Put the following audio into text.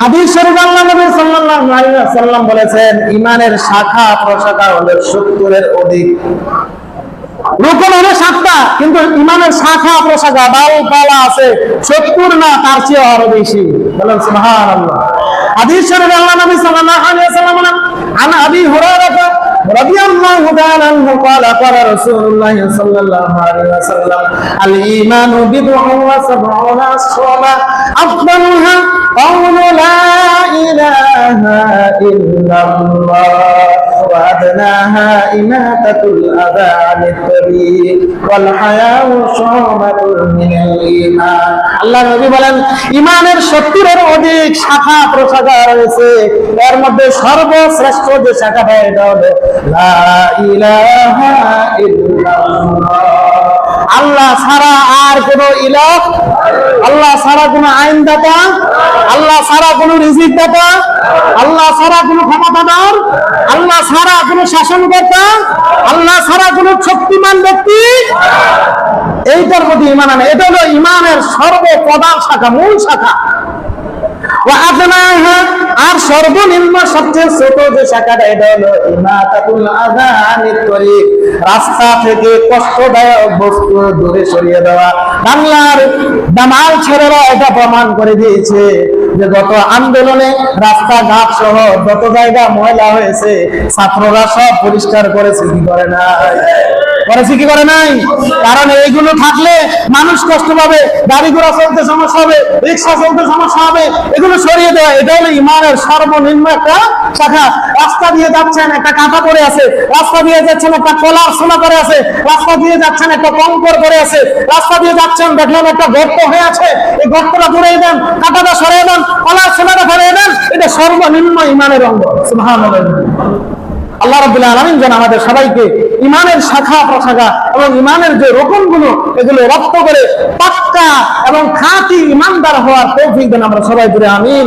হাদিস শাখা প্রশাখা হলো 70 অধিক। রুকন হলো সাতটা, কিন্তু ইমানের শাখা প্রশাখা ডালপালা আছে, সত্তর না إلا الله وأدناها إماتة الأذى عن الطريق والحياء شعبة من الإيمان আল্লাহ নবী বলেন ইমানের সত্তরের অধিক শাখা প্রশাখা রয়েছে এর মধ্যে সর্বশ্রেষ্ঠ যে শাখাটা এটা হলো লা ইলাহা ইল্লাল্লাহ আল্লাহ ছাড়া আর কোন ইলাহ আল্লাহ ছাড়া কোন আইনদাতা আল্লাহ সারা কোনো রিজিক দাতা আল্লাহ ছাড়া কোনো ক্ষমতাদার আল্লাহ ছাড়া কোনো শাসনকর্তা আল্লাহ সারা কোনো শক্তিমান ব্যক্তি এইটার প্রতি ইমান আনে। এটা হলো ইমানের সর্বপ্রধান শাখা, মূল শাখা। সর্বনিম্ন সবচেয়ে ছোট যে শাখাটা, এটা হলো ইমাতাতুল তরিক। রাস্তা থেকে কষ্টদায়ক বস্তু দূরে সরিয়ে দেওয়া। বাংলার দামাল ছেলেরা এটা প্রমাণ করে দিয়েছে যে গত আন্দোলনে রাস্তাঘাট সহ যত জায়গা ময়লা হয়েছে, ছাত্ররা সব পরিষ্কার করেছে, কি করে না করেছে কি করে নাই। কারণ এইগুলো থাকলে মানুষ কষ্ট পাবে গাড়ি ঘোড়া চলতে সমস্যা হবে, রিক্সা চলতে সমস্যা হবে, এগুলো সরিয়ে দেওয়া, এটা হলো ইমানের সর্বনিম্ন একটা শাখা। রাস্তা দিয়ে যাচ্ছেন একটা কাঁটা পড়ে আছে, রাস্তা দিয়ে যাচ্ছেন একটা কলার সোনা করে আছে, রাস্তা দিয়ে যাচ্ছেন একটা কঙ্কর করে আছে, রাস্তা দিয়ে যাচ্ছেন দেখলেন একটা গর্ত হয়ে আছে, এই গর্তটা দূরে দেন, কাঁটাটা সরিয়ে দেন, কলার সোনাটা ফেরিয়ে দেন, এটা সর্বনিম্ন ইমানের অঙ্গ। সুবহানাল্লাহ। আল্লাহ রাব্বুল আলমিন যেন আমাদের সবাইকে ইমানের শাখা, প্রশাখা এবং ইমানের যে রকমগুলো এগুলো রপ্ত করে পাক্কা এবং খাঁটি ইমানদার হওয়ার তৌফিক দেন আমরা সবাই জুড়ে, আমিন।